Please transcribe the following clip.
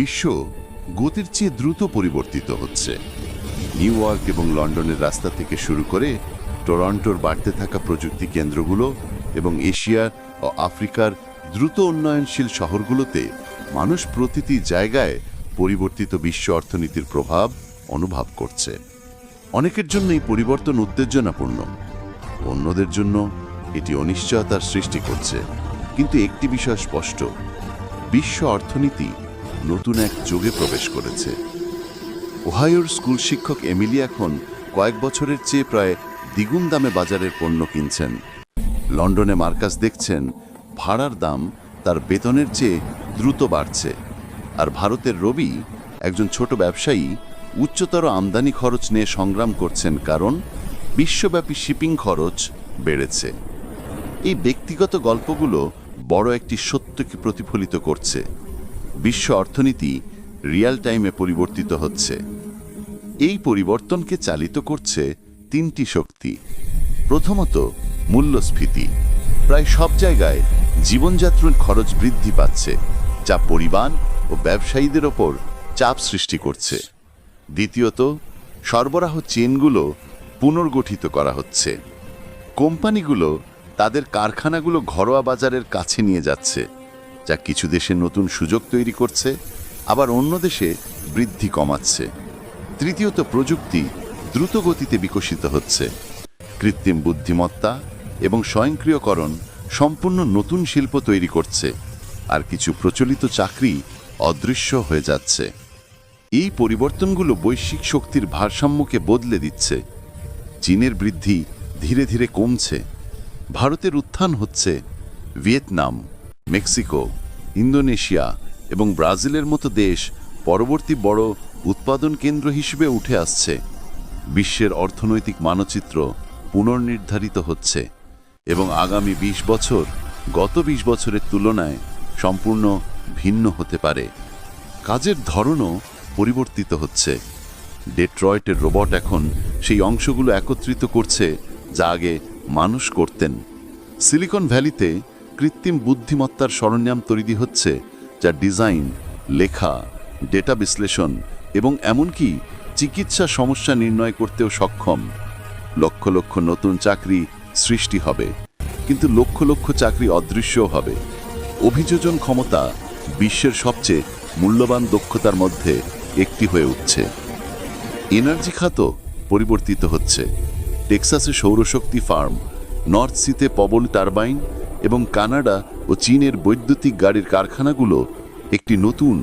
বিশ্ব গতির চেয়ে দ্রুত পরিবর্তিত হচ্ছে। নিউ ইয়র্ক এবং লন্ডনের রাস্তা থেকে শুরু করে টরন্টোর বাড়তে থাকা প্রযুক্তি কেন্দ্রগুলো এবং এশিয়া ও আফ্রিকার দ্রুত উন্নয়নশীল শহরগুলোতে মানুষ প্রতিটি জায়গায় পরিবর্তিত বিশ্ব অর্থনীতির প্রভাব অনুভব করছে। অনেকের জন্য এই পরিবর্তন উত্তেজনাপূর্ণ। অন্যদের জন্য এটি অনিশ্চয়তার সৃষ্টি করছে। কিন্তু একটি বিষয় স্পষ্ট, বিশ্ব অর্থনীতি নতুন এক যুগে প্রবেশ করেছে। ওহায়োর স্কুল শিক্ষক এমিলি এখন কয়েক বছরের চেয়ে প্রায় দ্বিগুণ দামে বাজারের পণ্য কিনছেন। লন্ডনে মার্কাস দেখছেন, ভাড়ার দাম তার বেতনের চেয়ে দ্রুত বাড়ছে। আর ভারতের রবি, একজন ছোট ব্যবসায়ী, উচ্চতর আমদানি খরচ নিয়ে সংগ্রাম করছেন কারণ বিশ্বব্যাপী শিপিং খরচ বেড়েছে। এই ব্যক্তিগত গল্পগুলো বড় একটি সত্যকে প্রতিফলিত করছে। বিশ্ব অর্থনীতি রিয়াল টাইমে পরিবর্তিত হচ্ছে। এই পরিবর্তনকে চালিত করছে তিনটি শক্তি। প্রথমত, মূল্যস্ফীতি। প্রায় সব জায়গায় জীবনযাত্রার খরচ বৃদ্ধি পাচ্ছে, যা পরিবার ও ব্যবসায়ীদের ওপর চাপ সৃষ্টি করছে। দ্বিতীয়ত, সরবরাহ চেনগুলো পুনর্গঠিত করা হচ্ছে। কোম্পানিগুলো তাদের কারখানাগুলো ঘরোয়া বাজারের কাছে নিয়ে যাচ্ছে। যা কিছু দেশে নতুন সুযোগ তৈরি করছে, আবার অন্য দেশে বৃদ্ধি কমাচ্ছে। তৃতীয়ত, প্রযুক্তি দ্রুত গতিতে বিকশিত হচ্ছে। কৃত্রিম বুদ্ধিমত্তা এবং স্বয়ংক্রিয়করণ সম্পূর্ণ নতুন শিল্প তৈরি করছে, আর কিছু প্রচলিত চাকরি অদৃশ্য হয়ে যাচ্ছে। এই পরিবর্তনগুলো বৈশ্বিক শক্তির ভারসাম্যকে বদলে দিচ্ছে। চীনের বৃদ্ধি ধীরে ধীরে কমছে। ভারতের উত্থান হচ্ছে ভিয়েতনাম, মেক্সিকো ইন্দোনেশিয়া এবং ব্রাজিলের মতো দেশ পরবর্তী বড় উৎপাদন কেন্দ্র হিসেবে উঠে আসছে। বিশ্বের অর্থনৈতিক মানচিত্র পুনর্নির্ধারিত হচ্ছে এবং আগামী ২০ বছর, গত ২০ বছরের তুলনায় সম্পূর্ণ ভিন্ন হতে পারে। কাজের ধরনও পরিবর্তিত হচ্ছে। ডেট্রয়েটের রোবট এখন সেই অংশগুলো একত্রিত করছে যা আগে মানুষ করতেন। সিলিকন ভ্যালিতে কৃত্রিম বুদ্ধিমত্তার সরঞ্জাম তৈরি হচ্ছে, যা ডিজাইন, লেখা, ডেটা বিশ্লেষণ এবং এমনকি চিকিৎসা সমস্যা নির্ণয় করতেও সক্ষম। লক্ষ লক্ষ নতুন চাকরি সৃষ্টি হবে, কিন্তু লক্ষ লক্ষ চাকরি অদৃশ্যও হবে। অভিযোজন ক্ষমতা বিশ্বের সবচেয়ে মূল্যবান দক্ষতার মধ্যে একটি হয়ে উঠছে। এনার্জি খাত পরিবর্তিত হচ্ছে। টেক্সাসে সৌরশক্তি ফার্ম, নর্থ সিতে পবন টারবাইন এবং কানাডা ও চীনের বৈদ্যুতিক গাড়ির কারখানাগুলো একটি নতুন